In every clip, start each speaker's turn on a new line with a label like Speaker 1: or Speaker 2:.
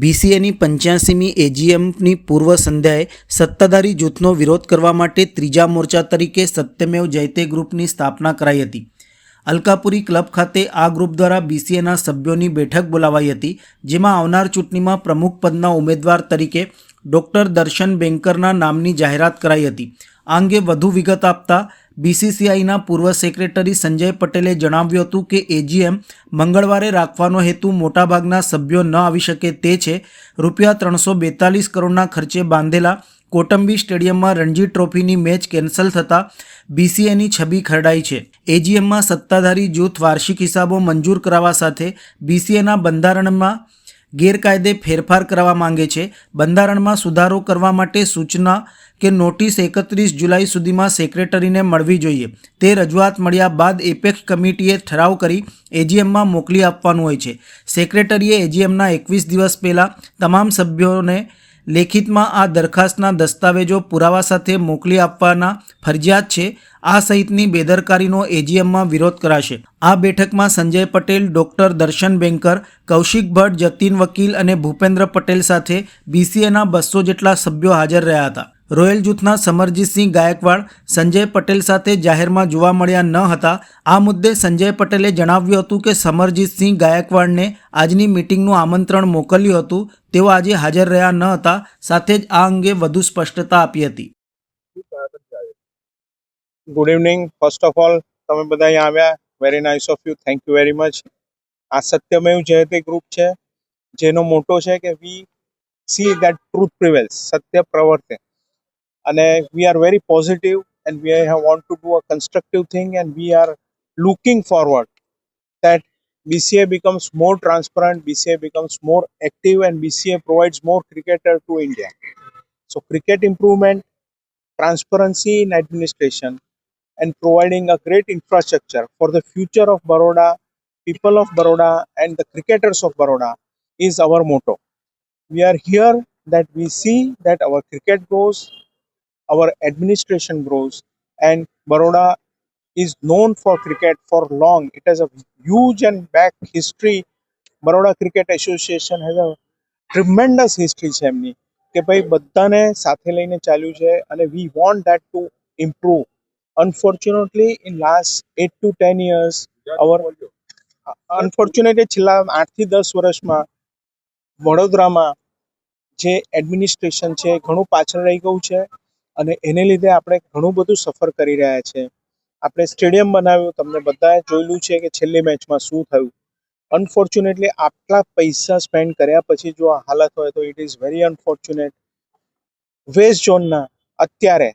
Speaker 1: બીસીએની પંચ્યાસીમી એજીએમની પૂર્વ સંધ્યાએ સત્તાધારી જૂથનો વિરોધ કરવા માટે ત્રીજા મોરચા તરીકે સત્યમેવ જયતે ગ્રુપની સ્થાપના કરાઈ હતી. અલકાપુરી ક્લબ ખાતે આ ગ્રુપ દ્વારા બીસીએના સભ્યોની બેઠક બોલાવાઈ હતી, જેમાં આવનાર ચૂંટણીમાં પ્રમુખ પદના ઉમેદવાર તરીકે ડોક્ટર દર્શન બેંકરના નામની જાહેરાત કરાઈ હતી. આ અંગે વધુ વિગત આપતા બીસીસીઆઈના પૂર્વ સેક્રેટરી સંજય પટેલે જણાવ્યું હતું કે એજીએમ મંગળવારે રાખવાનો હેતુ મોટાભાગના સભ્યો ન આવી શકે તે છે. રૂપિયા ત્રણસો બેતાલીસ કરોડના ખર્ચે બાંધેલા કોટંબી સ્ટેડિયમમાં રણજી ટ્રોફીની મેચ કેન્સલ થતાં બીસીએની છબી ખરડાઈ છે. એજીએમમાં સત્તાધારી જૂથ વાર્ષિક હિસાબો મંજૂર કરાવવા સાથે બીસીએના બંધારણમાં ગેરકાયદે ફેરફાર કરવા માંગે છે. બંધારણમાં સુધારો કરવા માટે સૂચના કે નોટિસ એકત્રીસ જુલાઈ સુધીમાં સેક્રેટરીને મળવી જોઈએ. તે રજૂઆત મળ્યા બાદ એપેક્સ કમિટીએ ઠરાવ કરી એજીએમમાં મોકલી આપવાનું હોય છે. સેક્રેટરીએ એજીએમના એકવીસ દિવસ પહેલાં તમામ સભ્યોને લેખિતમાં આ દરખાસ્તના દસ્તાવેજો પુરાવા સાથે મોકલી આપવાના ફરજિયાત છે. આ સહિતની બેદરકારીનો એજીએમમાં વિરોધ કરાશે. આ બેઠકમાં સંજય પટેલ, ડોક્ટર દર્શન બેન્કર કૌશિક ભટ્ટ, જતીન વકીલ અને ભૂપેન્દ્ર પટેલ સાથે બીસીએના બસો જેટલા સભ્યો હાજર રહ્યા હતા. રોયલ જૂથના સમરજીતસિંહ ગાયકવાડ, સંજય પટેલ સાથે જાહેરમાં જોવા મળ્યા ન હતા. આ મુદ્દે સંજય પટેલે જણાવ્યું હતું કે સમરજીતસિંહ ગાયકવાડને આજની મિટિંગનું આમંત્રણ મોકલ્યું હતું. તેઓ આજે હાજર રહ્યા ન હતા. સાથે જ આ અંગે વધુ સ્પષ્ટતા આપી હતી.
Speaker 2: Good evening first of all તમે બધા અહીંયા આવ્યા very nice of you thank you very much આ સત્યમેવ જયતે ગ્રુપ છે જેનો મોટો છે કે we see that truth prevails સત્ય પ્રવર્તે અને we are very positive and we have want to do a constructive thing and we are looking forward that BCA becomes more transparent, BCA becomes more active, and BCA provides more cricketer to India. So, cricket improvement, transparency in administration, and providing a great infrastructure for the future of Baroda, people of Baroda, and the cricketers of Baroda is our motto. We are here that we see that our cricket grows, our administration grows, and Baroda is known for cricket for long. It has a huge and back history. Baroda Cricket Association has a tremendous history છે એમની કે ભાઈ બધાને સાથે લઈને ચાલ્યું છે અને we want that to improve unfortunately in last eight to ten years our unfortunately છેલ્લા આઠથી દસ વર્ષમાં વડોદરામાં જે એડમિનિસ્ટ્રેશન છે ઘણું પાછળ રહી ગયું છે અને એને લીધે આપણે ઘણું બધું સફર કરી રહ્યા છે. આપણે સ્ટેડિયમ બનાવ્યું તમને બધાએ જોયેલું છે કે છેલ્લી મેચમાં શું થયું. અનફોર્ચ્યુનેટલી આટલા પૈસા સ્પેન્ડ કર્યા પછી જો આ હાલત હોય તો it is very unfortunate west ઝોનના અત્યારે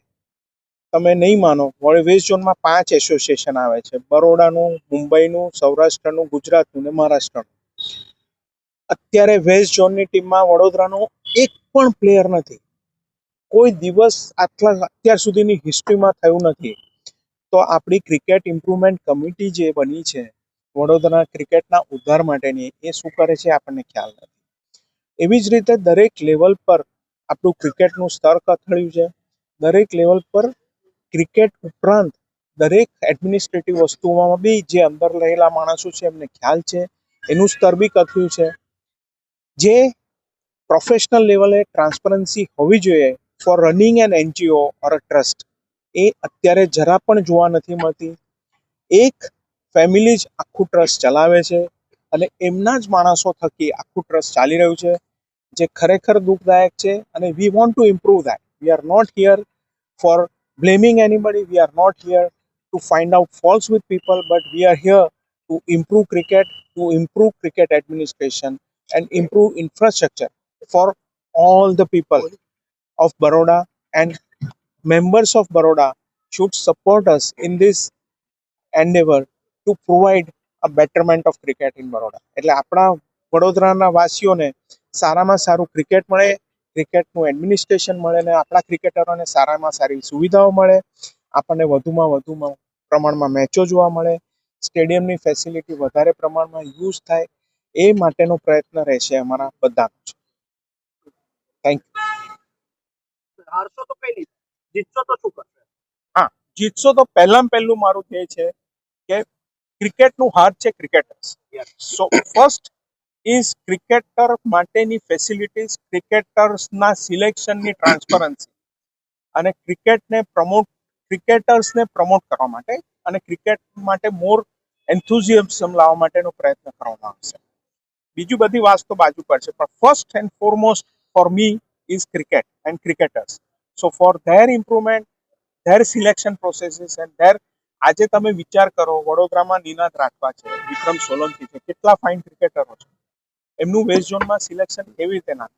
Speaker 2: તમે નહીં માનો, વળી વેસ્ટ ઝોનમાં પાંચ એસોસિએશન આવે છે. બરોડાનું, મુંબઈનું, સૌરાષ્ટ્રનું, ગુજરાતનું ને મહારાષ્ટ્રનું. અત્યારે વેસ્ટ ઝોનની ટીમમાં વડોદરાનો એક પણ પ્લેયર નથી. કોઈ દિવસ આટલા, અત્યાર સુધીની હિસ્ટ્રીમાં થયું નથી. તો આપણી ક્રિકેટ ઇમ્પ્રુવમેન્ટ કમિટી જે બની છે, વડોદરા ક્રિકેટના ઉદ્ધાર માટેની, એ શું કરે છે આપણને ખ્યાલ નથી. એવી જ રીતે દરેક લેવલ પર આપણું ક્રિકેટનું સ્તર કથળ્યું છે. દરેક લેવલ પર ક્રિકેટ ઉપરાંત દરેક એડમિનિસ્ટ્રેટિવ વસ્તુઓમાં બી જે અંદર રહેલા માણસો છે, એમને ખ્યાલ છે, એનું સ્તર બી કથ્યું છે. જે પ્રોફેશનલ લેવલે ટ્રાન્સપરન્સી હોવી જોઈએ for running an NGO or a trust એ અત્યારે જરા પણ જોવા નથી મળતી. એક ફેમિલી જ આખું ટ્રસ્ટ ચલાવે છે અને એમના જ માણસો થકી આખું ટ્રસ્ટ ચાલી રહ્યું છે, જે ખરેખર દુઃખદાયક છે અને we want to improve that we are not here for Blaming anybody we are not here to find out faults with people but we are here to improve cricket to improve cricket administration and improve infrastructure for all the people of Baroda and members of Baroda should support us in this endeavor to provide a betterment of cricket in Baroda. એટલે આપણા વડોદરાના વાસીઓને સારામાં સારું cricket મળે ક્રિકેટનું administration મળે ને આપણા ક્રિકેટરોને સારામાં સારી સુવિધાઓ મળે આપણને વધુમાં વધુમાં પ્રમાણમાં મેચો જોવા મળે સ્ટેડિયમની ફેસિલિટી વધારે પ્રમાણમાં યુઝ થાય એ માટેનો પ્રયત્ન રહેશે અમારા બધાનો થેન્ક યુ
Speaker 3: હારશો તો પહેલી જીતશો તો શું કરશે?
Speaker 2: જીતશો તો પહેલામાં પહેલું મારું ધ્યેય છે કે ક્રિકેટનું હાર્ટ છે cricketers. So first is cricketer માટેની ફેસિલિટીઝ ક્રિકેટર્સના સિલેક્શનની ટ્રાન્સપરન્સી અને ક્રિકેટને પ્રમોટ ક્રિકેટર્સને પ્રમોટ કરવા માટે અને ક્રિકેટ માટે મોર એન્થુઝિયમ લાવવા માટેનો પ્રયત્ન કરવામાં આવશે. બીજું બધી વાત તો બાજુ પર છે, પણ first and foremost for me is cricket and cricketers so for their improvement their selection processes and their આજે તમે વિચાર કરો, વડોદરામાં નિનાદ રાખવા છે, વિક્રમ સોલંકી છે, કેટલા ફાઇન ક્રિકેટરો છે. એમનું વેસ્ટ ઝોનમાં સિલેક્શન કેવી રીતે ના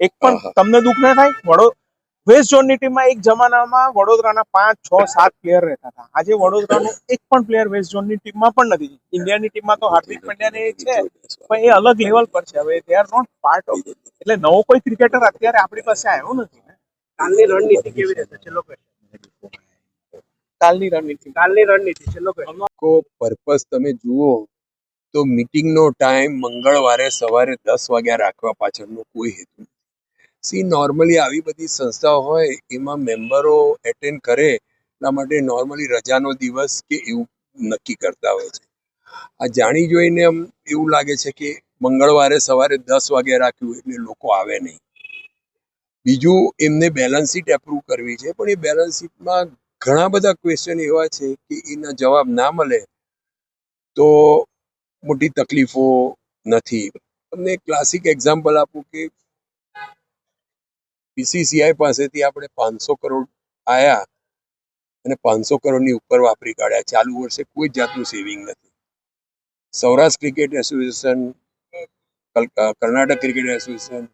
Speaker 2: એક પણ તમને દુઃખ ના થાય? વડો વેસ્ટ ઝોનની ટીમમાં એક જમાનામાં વડોદરાના પાંચ છ સાત પ્લેયર રહેતા હતા. આજે વડોદરાનો એક પણ પ્લેયર વેસ્ટ ઝોનની ટીમમાં પણ નથી. ઇન્ડિયાની ટીમમાં તો હાર્દિક પંડ્યાને એ છે પણ એ અલગ લેવલ પર છે. હવે they are not part of એટલે નવો કોઈ ક્રિકેટર અત્યારે આપણી પાસે આવ્યો નથી
Speaker 3: કાલની રણનીતિ કેવી રહેશે? છેલ્લો
Speaker 2: કાલની રણનીતિ.
Speaker 3: કાલની રણનીતિ છેલ્લો.
Speaker 4: કો પર્પસ તમે જુઓ તો મીટિંગનો ટાઈમ મંગળવારે સવારે દસ વાગ્યા રાખવા પાછળનો કોઈ હેતુ નથી. સી નોર્મલી આવી બધી સંસ્થાઓ હોય, એમાં મેમ્બરો એટેન્ડ કરે, એટલા માટે નોર્મલી રજાનો દિવસ કે એવું નક્કી કરતા હોય છે. આ જાણી જોઈને આમ એવું લાગે છે કે મંગળવારે સવારે દસ વાગે રાખ્યું એટલે લોકો આવે નહીં. બીજું, એમને બેલેન્સ શીટ એપ્રૂવ કરવી છે, પણ એ બેલેન્સ શીટમાં ઘણા બધા ક્વેશ્ચન એવા છે કે એના જવાબ ના મળે, તો મોટી તકલીફો નથી. તમને ક્લાસિક એક્ઝામ્પલ આપું કે બીસીસીઆઈ પાસેથી આપણે પાંચસો કરોડ આયા અને પાંચસો કરોડની ઉપર વાપરી કાઢ્યા. ચાલુ વર્ષે કોઈ જાતનું સેવિંગ નથી. Saurashtra cricket association Karnataka cricket association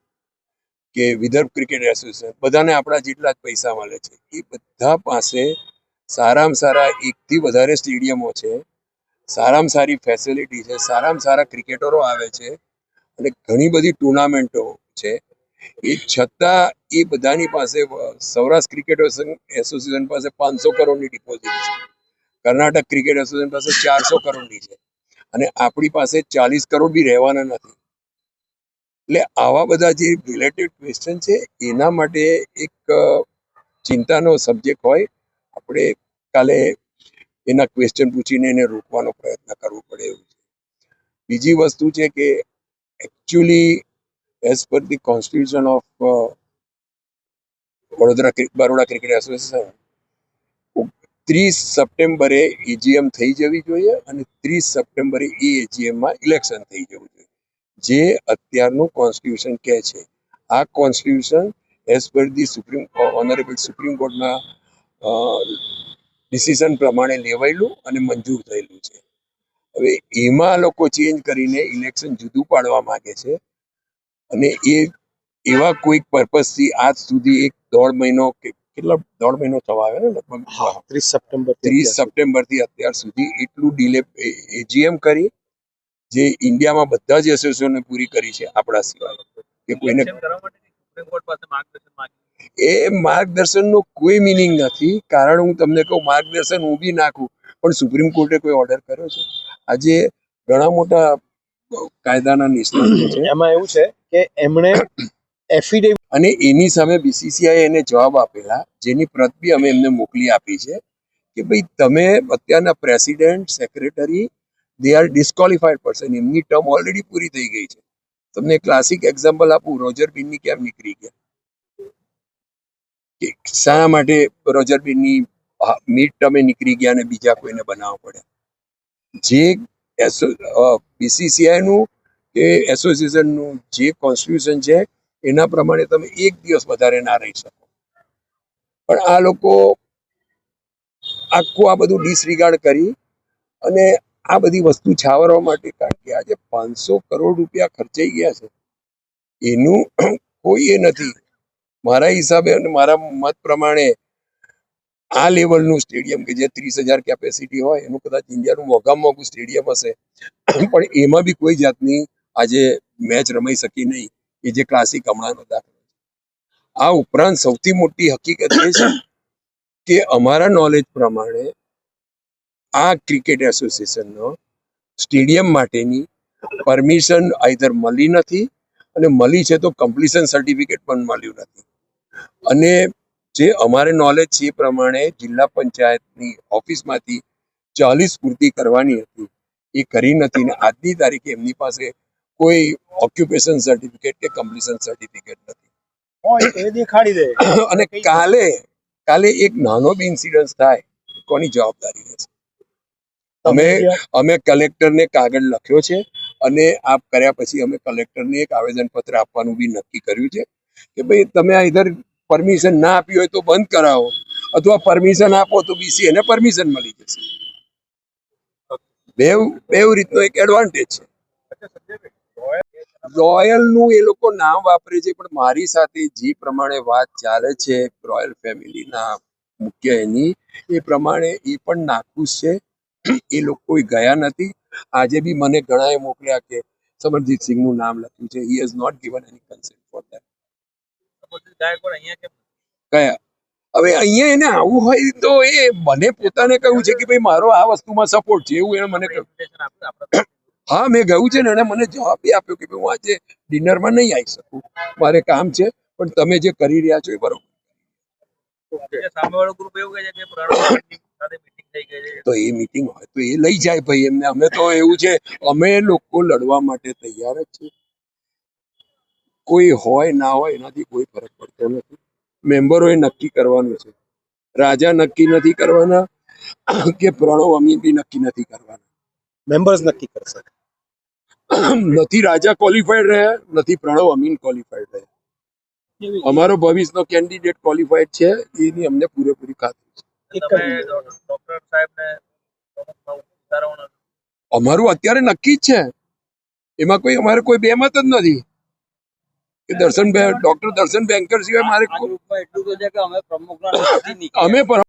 Speaker 4: કે વિદર્ભ ક્રિકેટ એસોસિએશન બધાને આપણા જેટલા જ પૈસા મળે છે. એ બધા પાસે સારામાં સારા એકથી વધારે સ્ટેડિયમો છે. સારામાં સારી ફેસિલિટી છે, સારામાં સારા ક્રિકેટરો આવે છે અને ઘણી બધી ટુર્નામેન્ટો છે. એ છતાં એ બધાની પાસે સૌરાષ્ટ્ર ક્રિકેટ એસોસિએશન પાસે પાંચસો કરોડની ડિપોઝિટ છે. કર્ણાટક ક્રિકેટ એસોસિએશન પાસે ચારસો કરોડની છે. અને આપણી પાસે ચાલીસ કરોડ બી રહેવાના નથી. એટલે આવા બધા જે રિલેટેડ ક્વેશ્ચન છે, એના માટે એક ચિંતાનો સબ્જેક્ટ હોય. આપણે કાલે એના ક્વેશ્ચન પૂછીને એને રોકવાનો પ્રયત્ન કરવો પડે એવું છે. બીજી વસ્તુ છે કે actually as per the constitution of Vadodara Baroda cricket association ત્રીસ સપ્ટેમ્બરે ઈજીએમ થઈ જવી જોઈએ અને ત્રીસ સપ્ટેમ્બરે એ એજીએમમાં ઇલેક્શન થઈ જવું જોઈએ. જે અત્યારનું કોન્સ્ટિટ્યુશન કહે છે. આ constitution as per the supreme honourable supreme કોર્ટના ડિસિઝન પ્રમાણે લેવાયેલું અને મંજૂર થયેલું છે. હવે એમાં લોકો ચેન્જ કરીને ઇલેક્શન જુદું પાડવા માંગે છે અને એ એવા કોઈક પર્પઝથી આજ સુધી એક દોઢ મહિનો કે કેટલા દોઢ મહિનો થવા આવ્યો ને લગભગ?
Speaker 2: ત્રીસ સપ્ટેમ્બર
Speaker 4: ત્રીસ સપ્ટેમ્બરથી અત્યાર સુધી એટલું ડિલે એજીએમ કરી જે ઇન્ડિયામાં બધા જ એસોસિએશનને પૂરી કરી છે આપણા સિવાય. કે કોઈને એ માર્ગદર્શનનો કોઈ મિનિંગ નથી કારણ હું તમને કહું માર્ગદર્શન હું બી નાખું પણ સુપ્રીમ કોર્ટે કોઈ ઓર્ડર કર્યો છે? આજે ઘણા મોટા કાયદાના નિષ્ણાતો છે.
Speaker 2: એમાં એવું છે કે એમણે એફિડેવિટ
Speaker 4: અને એની સામે બીસીસીઆઈ એને જવાબ આપેલા જેની પ્રત બી અમે એમને મોકલી આપી છે કે ભાઈ તમે અત્યારના president secretary they are disqualified person એમની ટર્મ ઓલરેડી પૂરી થઈ ગઈ છે. તમને ક્લાસિક એક્ઝામ્પલ આપું રોજર બિનની કેમ નીકળી ગયા? કે શા માટે રોજર બિનની મિડ ટર્મે નીકળી ગયા અને બીજા કોઈને બનાવવા પડે જે બીસીસીઆઈનું કે એસોસિએશનનું જે કોન્સ્ટિટ્યુશન છે, એના પ્રમાણે તમે એક દિવસ વધારે ના રહી શકો. પણ આ લોકો આખું આ બધું ડિસરિગાર્ડ કરી અને આ બધી વસ્તુ છાવરવા માટે, કારણ કે આજે પાંચસો કરોડ રૂપિયા ખર્ચાઈ ગયા છે. એનું કોઈ એ નથી મારા હિસાબે અને મારા મત પ્રમાણે આ લેવલનું સ્ટેડિયમ કે જે ત્રીસ હજાર કેપેસિટી હોય, એનું કદાચ ઇન્ડિયાનું મોંઘામાં મોંઘું સ્ટેડિયમ હશે. પણ એમાં બી કોઈ જાતની આજે મેચ રમાઈ શકી નહીં એ જે ક્લાસિક હમણાંનો દાખલો આ ઉપરાંત સૌથી મોટી હકીકત એ છે કે અમારા નોલેજ પ્રમાણે આ ક્રિકેટ એસોસિએશનનો સ્ટેડિયમ માટેની પરમિશન આઈધર મળી નથી અને મળી છે તો કમ્પ્લીશન સર્ટિફિકેટ પણ મળ્યું નથી. અને જે અમારે નોલેજ છે એ પ્રમાણે જિલ્લા પંચાયતની ઓફિસમાંથી ચાલીસ પૂર્તિ કરવાની હતી. એ કરી નથી ને આજની તારીખે એમની પાસે કોઈ ઓક્યુપેશન સર્ટિફિકેટ કે કમ્પ્લીશન સર્ટિફિકેટ નથી. અને કાલે કાલે એક નાનો બી ઇન્સિડન્સ થાય કોની જવાબદારી રહેશે? અમે અમે કલેક્ટરને કાગળ લખ્યો છે અને આ કર્યા પછી અમે કલેક્ટરને એક આવેદનપત્ર આપવાનું બી નક્કી કર્યું છે કે ભાઈ તમે આ ઇધર પરમિશન ના આપી હોય તો બંધ કરાવો. અથવા પરમિશન આપો તો બીસી એને પરમિશન મળી જશે. બેવ બેવ રીતનો એક એડવાન્ટેજ છે. રોયલનું એ લોકો નામ વાપરે છે, પણ મારી સાથે જે પ્રમાણે વાત ચાલે છે રોયલ ફેમિલીના મુખ્ય એની, એ પ્રમાણે એ પણ નાખુશ છે. એ લોકો ગયા નથી. આજે બી મને ઘણાએ મોકલ્યા કે સમરજીત સિંઘનું નામ લખ્યું છે. He has not given
Speaker 3: any consent for that
Speaker 4: કયા? હવે અહીંયા એને આવું હોય તો એ મને પોતાને કહ્યું છે કે ભાઈ મારો આ વસ્તુમાં સપોર્ટ છે એવું એને મને કહ્યું. હા મેં ગયું છે ને એને મને જવાબ બી આપ્યો કે ભાઈ હું આજે ડિનરમાં નહીં આવી શકું. મારે કામ છે પણ તમે જે કરી રહ્યા છો એ બરોબર.
Speaker 3: સામેવાળું ગ્રુપ એવું કહે છે કે
Speaker 4: તો એ મિટિંગ હોય તો એ લઈ જાય ભાઈ એમને. અમે તો એવું છે અમે લોકો લડવા માટે તૈયાર જ છે કોઈ હોય ના હોય એનાથી કોઈ ફરક પડતો નથી. મેમ્બરોએ નક્કી કરવાનું છે. રાજા નક્કી નથી કરવાના કે પ્રણવ અમીન બી નક્કી નથી કરવાના.
Speaker 2: મેમ્બર્સ નક્કી કરશે.
Speaker 4: નથી રાજા ક્વોલિફાઈડ રહ્યા નથી પ્રણવ અમીન ક્વોલિફાઈડ રહ્યા અમારો ભવિષ્યનો કેન્ડિડેટ ક્વોલિફાઈડ છે એની અમને પૂરેપૂરી ખાતરી. અમારું અત્યારે નક્કી જ છે. એમાં કોઈ અમારે કોઈ બેમત જ નથી. કે દર્શન ડોક્ટર દર્શન બેંકર સિવાય મારે
Speaker 5: એટલું તો અમે પ્રમુખના નથી નીકળ્યા.
Speaker 4: અમે પણ